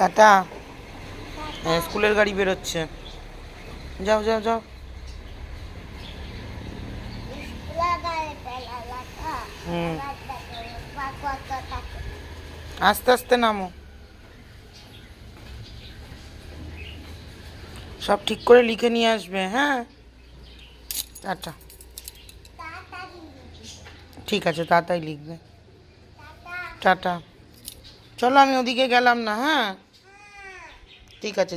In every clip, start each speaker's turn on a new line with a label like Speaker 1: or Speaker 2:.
Speaker 1: Tata. হ্যাঁ, স্কুলের গাড়ি বেরোচ্ছে। যাও যাও যাও। হুম। আস্তে আস্তে নামো। সব ঠিক করে লিখে নিয়ে আসবে হ্যাঁ? টাটা। ঠিক আছে তাড়াতাড়ি লিখবে। টাটা। চলো আমি ওদিকে গেলাম না হ্যাঁ? ঠিক আছে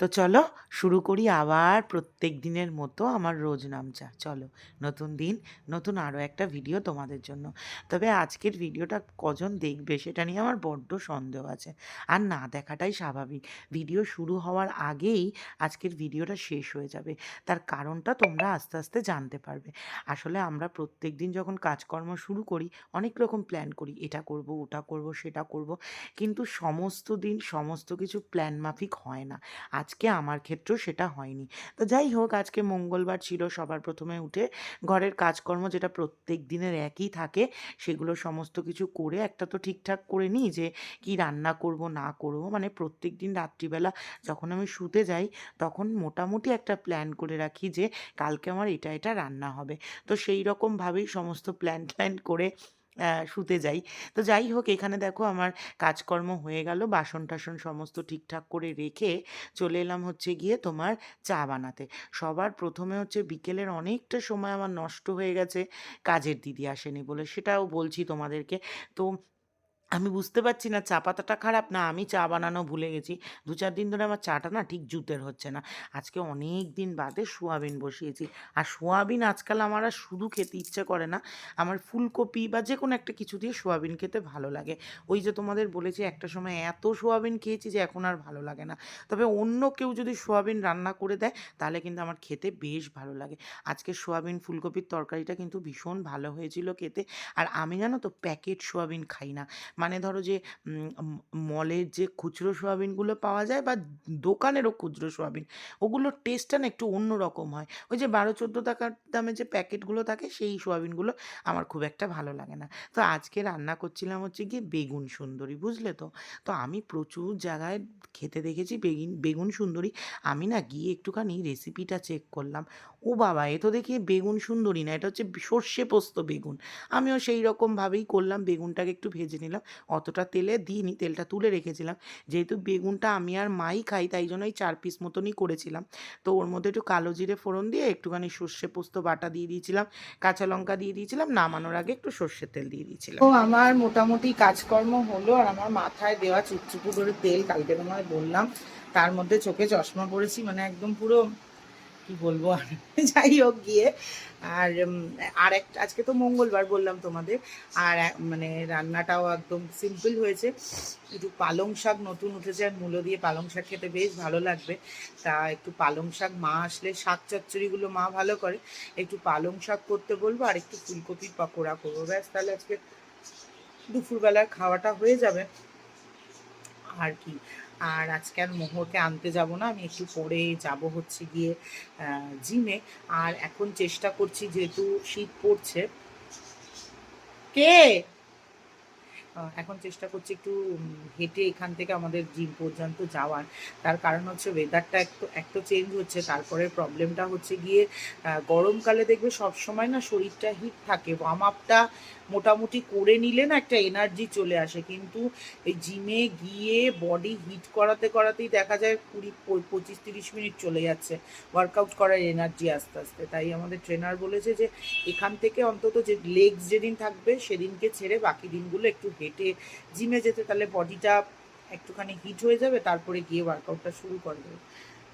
Speaker 1: তো চলো শুরু করি আবার প্রত্যেক দিনের মতো আমার রোজ নামচা। চলো, নতুন দিন, নতুন আরও একটা ভিডিও তোমাদের জন্য। তবে আজকের ভিডিওটা কজন দেখবে সেটা নিয়ে আমার বড্ড সন্দেহ আছে। আর না দেখাটাই স্বাভাবিক। ভিডিও শুরু হওয়ার আগেই আজকের ভিডিওটা শেষ হয়ে যাবে। তার কারণটা তোমরা আস্তে আস্তে জানতে পারবে। আসলে আমরা প্রত্যেক দিন যখন কাজকর্ম শুরু করি, অনেক রকম প্ল্যান করি। এটা করব, ওটা করব, সেটা করব। কিন্তু সমস্ত দিন সমস্ত কিছু প্ল্যান মাফিক হয় না। আজকে আমার ক্ষেত্রেও সেটা হয়নি। তো যাই হোক, আজকে মঙ্গলবার ছিল সবার প্রথমে উঠে। ঘরের কাজকর্ম যেটা প্রত্যেক দিনের একই থাকে, সেগুলো সমস্ত কিছু করে একটা তো ঠিকঠাক করে নিই যে কি রান্না করব, না করব। মানে প্রত্যেক দিন রাত্রিবেলা যখন আমি শুতে যাই, তখন মোটামুটি একটা প্ল্যান করে রাখি যে কালকে আমার এটা এটা রান্না হবে। তো সেই রকমভাবেই সমস্ত প্ল্যান ট্ল্যান করে শুতে যাই। তো যাই হোক, এখানে দেখো আমার কাজকর্ম হয়ে গেল। বাসন টাসন সমস্ত ঠিকঠাক করে রেখে চলে এলাম হচ্ছে গিয়ে তোমার চা বানাতে। সবার প্রথমে হচ্ছে বিকেলের অনেকটা সময় আমার নষ্ট হয়ে গেছে। কাজের দিদি আসেনি বলে সেটাও বলছি তোমাদেরকে। তো আমি বুঝতে পারছি না, চা পাতাটা খারাপ, না আমি চা বানানো ভুলে গেছি। দু চার দিন ধরে আমার চাটা না ঠিক জুতের হচ্ছে না। আজকে অনেক দিন বাদে সোয়াবিন বসিয়েছি। আর সোয়াবিন আজকাল আমার আর শুধু খেতে ইচ্ছে করে না, আমার ফুলকপি বা যে কোনো একটা কিছু দিয়ে সোয়াবিন খেতে ভালো লাগে। ওই যে তোমাদের বলেছি, একটা সময় এত সোয়াবিন খেয়েছি যে এখন আর ভালো লাগে না। তবে অন্য কেউ যদি সোয়াবিন রান্না করে দেয়, তাহলে কিন্তু আমার খেতে বেশ ভালো লাগে। আজকে সোয়াবিন ফুলকপির তরকারিটা কিন্তু ভীষণ ভালো হয়েছিল খেতে। আর আমি জানো তো, প্যাকেট সোয়াবিন খাই না। মানে ধরো যে মলের যে খুচরো সোয়াবিনগুলো পাওয়া যায় বা দোকানেরও খুচরো সোয়াবিন ওগুলোর টেস্টটা না একটু অন্য রকম হয়। ওই যে বারো চোদ্দ টাকার দামে যে প্যাকেটগুলো থাকে, সেই সোয়াবিনগুলো আমার খুব একটা ভালো লাগে না। তো আজকে রান্না করছিলাম হচ্ছে গিয়ে বেগুন সুন্দরী, বুঝলে তো? তো আমি প্রচুর জায়গায় খেতে দেখেছি বেগুন বেগুন সুন্দরী। আমি না গিয়ে একটুখানি রেসিপিটা চেক করলাম। ও বাবা, এ তো দেখি বেগুন সুন্দরী না, এটা হচ্ছে সর্ষে পোস্ত বেগুন। আমিও সেই রকমভাবেই করলাম, বেগুনটাকে একটু ভেজে নিলাম। অতটা তেলে দিইনি, তেলটা তুলে রেখেছিলাম। যেহেতু বেগুনটা আমি আর মাই খাই, তাই জন্য এই চার পিস মতনই করেছিলাম। তো ওর মধ্যে একটু কালো জিরে ফোড়ন দিয়ে একটুখানি সর্ষে পোস্ত বাটা দিয়ে দিয়েছিলাম, কাঁচা লঙ্কা দিয়ে দিয়েছিলাম, নামানোর আগে একটু সর্ষের তেল দিয়ে দিয়েছিলাম। তো আমার মোটামুটি কাজকর্ম হলো আর আমার মাথায় দেওয়া চুপচুপু করে তেল, কালকে তোমায় বললাম। তার মধ্যে চোখে চশমা পড়েছি মানে একদম পুরো কি বলব, আর যাই হোক গিয়ে। আর আর একটা, আজকে তো মঙ্গলবার বললাম তোমাদের। আর মানে রান্নাটাও একদম সিম্পল হয়েছে। একটু পালং শাক নতুন উঠেছে, আর মূলো দিয়ে পালং শাক খেতে বেশ ভালো লাগবে। তা একটু পালং শাক মা আসলে শাক চচ্চড়িগুলো মা ভালো করে। একটু পালং শাক করতে বলব, আর একটু ফুলকপির পকোড়া করব। ব্যাস, তাহলে আজকে দুপুরবেলার খাওয়াটা হয়ে যাবে। আর কি আর আজকে আর মোহরকে আনতে যাব না, আমি একটু পরে যাব হচ্ছে গিয়ে জিমে আর এখন চেষ্টা করছি যেহেতু শীত পড়ছে। কে? এখন চেষ্টা করছি একটু হেঁটে এখান থেকে আমাদের জিম পর্যন্ত যাওয়ার। তার কারণ হচ্ছে ওয়েদারটা একটু একটু চেঞ্জ হচ্ছে। তারপরে প্রবলেমটা হচ্ছে গিয়ে গরমকালে দেখবে সব সময় না শরীরটা হিট থাকে। ওয়ার্ম আপটা মোটামুটি করে নিলে না একটা এনার্জি চলে আসে। কিন্তু এই জিমে গিয়ে বডি হিট করাতে করাতেই দেখা যায় কুড়ি, পঁচিশ, তিরিশ মিনিট চলে যাচ্ছে। ওয়ার্কআউট করার এনার্জি আস্তে আস্তে। তাই আমাদের ট্রেনার বলেছে যে, এখান থেকে অন্তত যে লেগস যেদিন থাকবে, সেদিনকে ছেড়ে বাকি দিনগুলো একটু হেঁটে জিমে যেতে, তাহলে বডিটা একটুখানি হিট হয়ে যাবে, তারপরে গিয়ে ওয়ার্কআউটটা শুরু করে দেবে।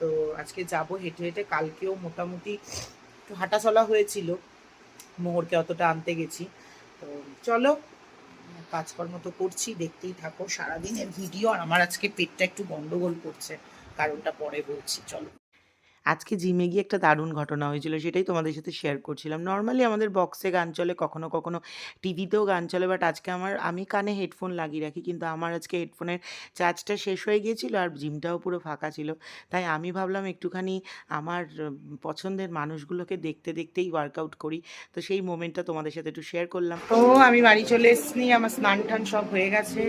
Speaker 1: তো আজকে যাব হেঁটে হেঁটে কালকেও মোটামুটি একটু হাঁটাচলা হয়েছিল। মোহরকে অতটা আনতে গেছি। তো চলো কাজকর্ম তো করছি, দেখতেই থাকো সারাদিনের ভিডিও। আর আমার আজকে পেটটা একটু গন্ডগোল করছে, কারণটা পরে বলছি, চলো। আজকে জিমে গিয়ে একটা দারুণ ঘটনা হয়েছিল, সেটাই তোমাদের সাথে শেয়ার করছিলাম। নর্মালি আমাদের বক্সে গান চলে, কখনো কখনো টিভিতেও গান চলে বাট আজকে আমার, আমি কানে হেডফোন লাগিয়ে রাখি, কিন্তু আমার আজকে হেডফোনের চার্জটা শেষ হয়ে গিয়েছিল আর জিমটাও পুরো ফাঁকা ছিল। তাই আমি ভাবলাম একটুখানি আমার পছন্দের মানুষগুলোকে দেখতে, দেখতেই ওয়ার্কআউট করি। তো সেই মোমেন্টটা তোমাদের সাথে একটু শেয়ার করলাম। তো আমি বাড়ি চলে এসেছি, আমার স্নান টান সব হয়ে গেছে।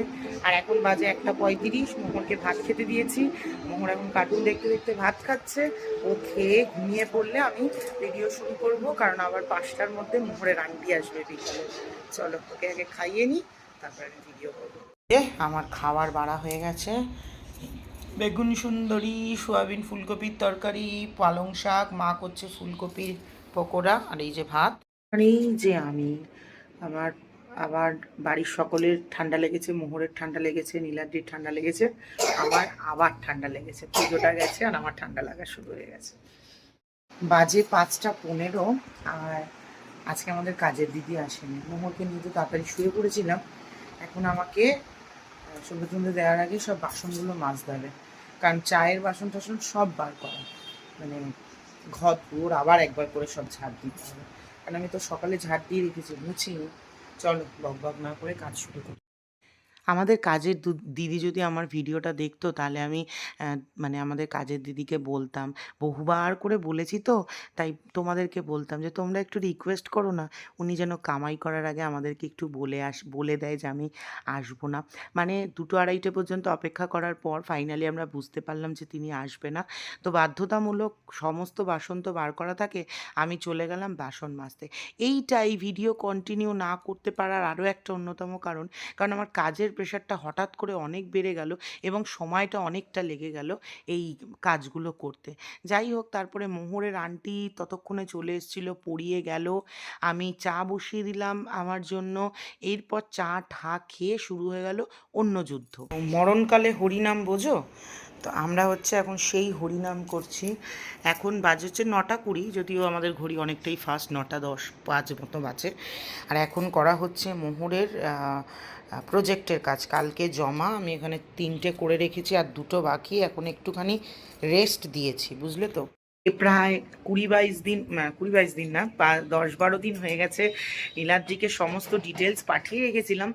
Speaker 1: আর এখন বাজে একটা পঁয়ত্রিশ মোহরকে ভাত খেতে দিয়েছি। মোহর এখন কার্টুন দেখতে দেখতে ভাত খাচ্ছে। খেয়ে ঘুমিয়ে পড়লে আমি ভিডিও শুরু করব, কারণ আবার পাঁচটার মধ্যে মোহরের আন্টি আসবে বিকালে। চলো, ওকে আগে খাইয়ে নিই, তারপরে আমি ভিডিও করব। আমার খাবার বাড়া হয়ে গেছে। বেগুন সুন্দরী, সোয়াবিন ফুলকপির তরকারি, পালং শাক, মা করছে ফুলকপির পকোড়া, আর এই যে ভাত। এই যে আমি, আমার আবার বাড়ির সকলের ঠান্ডা লেগেছে, মোহরের ঠান্ডা লেগেছে, নীলাদ্রির ঠান্ডা লেগেছে, আমার আবার ঠান্ডা লেগেছে। পুজোটা গেছে আর আমার ঠান্ডা লাগা শুরু হয়ে গেছে। বাজে পাঁচটা পনেরো আর আজকে আমাদের কাজের দিদি আসেনি। মোহরকে নিয়ে তো তাড়াতাড়ি শুয়ে পড়েছিলাম। এখন আমাকে সন্ধ্যে দেওয়ার আগে সব বাসনগুলো মাজতে হবে। কারণ চায়ের বাসন টাসন সব বার করা। মানে ঘর আবার একবার করে সব ঝাড় দিতে হবে। কারণ আমি তো সকালে ঝাড় দিয়ে রেখেছি মুছিনি চলো বক বক না করে কাজ শুরু করি। আমাদের কাজের দিদি যদি আমার ভিডিওটা দেখতো, তাহলে আমি মানে আমাদের কাজের দিদিকে বলতাম। বহুবার করে বলেছি তো, তাই তোমাদেরকে বলতাম যে, তোমরা একটু রিকোয়েস্ট করো না, উনি যেন কামাই করার আগে আমাদেরকে একটু বলে আস, বলে দেয় যে, আমি আসব না। মানে দুটো আড়াইটে পর্যন্ত অপেক্ষা করার পর ফাইনালি আমরা বুঝতে পারলাম যে, তিনি আসবে না। তো বাধ্যতামূলক সমস্ত বাসন তো বার করা থাকে, আমি চলে গেলাম বাসন মাজতে। এইটাই ভিডিও কন্টিনিউ না করতে পারার আরও একটা অন্যতম কারণ। কারণ আমার কাজের প্রেশারটা হঠাৎ করে অনেক বেড়ে গেল এবং সময়টা অনেকটা লেগে গেল এই কাজগুলো করতে। যাই হোক, তারপরে মোহরের আন্টি ততক্ষণে চলে এসেছিল, পড়িয়ে গেল। আমি চা বসিয়ে দিলাম আমার জন্য। এরপর চা ঠা খেয়ে শুরু হয়ে গেল অন্য যুদ্ধ। মরণকালে হরিনাম বোঝো? তো আমরা হচ্ছে এখন সেই হরিনাম করছি। এখন বাজে হচ্ছে নটা কুড়ি, যদিও আমাদের ঘড়ি অনেকটাই ফাস্ট নটা দশ পাঁচ মতো বাজে। আর এখন করা হচ্ছে মোহরের প্রজেক্টের কাজ। কালকে জমা, আমি এখানে তিনটে করে রেখেছি আর দুটো বাকি, এখন একটুখানি রেস্ট দিয়েছি, বুঝলে তো? প্রায় কুড়ি বাইশ দিন কুড়ি বাইশ দিন না দশ বারো দিন হয়ে গেছে। নীলাদ্রিকে সমস্ত ডিটেলস পাঠিয়ে রেখেছিলাম।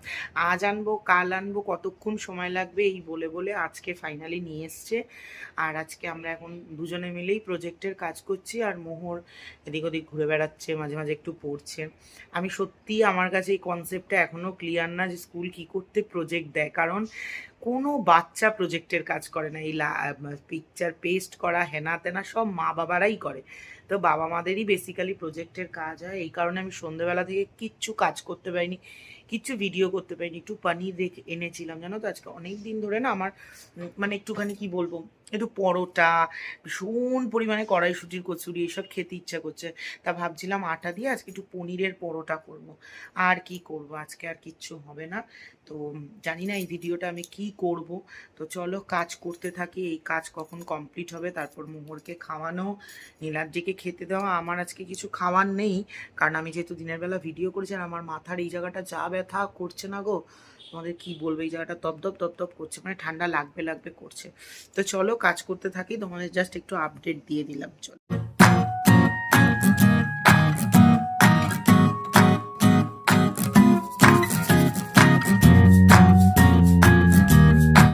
Speaker 1: আজ আনব, কাল আনব, কতক্ষণ সময় লাগবে এই বলে বলে আজকে ফাইনালি নিয়ে এসছে। আর আজকে আমরা এখন দুজনে মিলেই প্রজেক্টের কাজ করছি আর মোহর এদিক ওদিক ঘুরে বেড়াচ্ছে, মাঝে মাঝে একটু পড়ছে। আমি সত্যি আমার কাছে এই কনসেপ্টটা এখনও ক্লিয়ার না যে স্কুল কী করতে প্রজেক্ট দেয়। কারণ কোনো বাচ্চা প্রজেক্টের কাজ করে না। এই পিকচার পেস্ট করা, হেনা তেনা সব মা বাবারাই করে। তো বাবা মাদেরই বেসিক্যালি প্রজেক্টের কাজ হয়। এই কারণে আমি সন্ধ্যেবেলা থেকে কিচ্ছু কাজ করতে পারিনি, কিচ্ছু ভিডিও করতে পারিনি। একটু পানির রেখে এনেছিলাম, জানো তো? আজকে অনেক দিন ধরে না আমার মানে একটুখানি কি বলব? একটু পরোটা, ভীষণ পরিমাণে কড়াইশুটির কচুরি, এসব খেতে ইচ্ছা করছে। তা ভাবছিলাম আটা দিয়ে আজকে একটু পনিরের পরোটা করব। আর কি করব? আজকে আর কিচ্ছু হবে না। তো জানি না এই ভিডিওটা আমি কি করব। তো চলো কাজ করতে থাকি, এই কাজ কখন কমপ্লিট হবে, তারপর মোহরকে খাওয়ানো, নীলাদ্রিকে খেতে দেওয়া। আমার আজকে কিছু খাওয়ার নেই, কারণ আমি যেহেতু দিনের বেলা ভিডিও করেছি আর আমার মাথার এই জায়গাটা যা ব্যথা করছে না গো, তোমাদের কি বলব, এই জায়গাটা তপতপ তপতপ করছে মানে ঠান্ডা লাগবে লাগবে করছে। তো চলো কাজ করতে থাকি, তোমাদের জাস্ট একটু আপডেট দিয়ে দিলাম, চলো।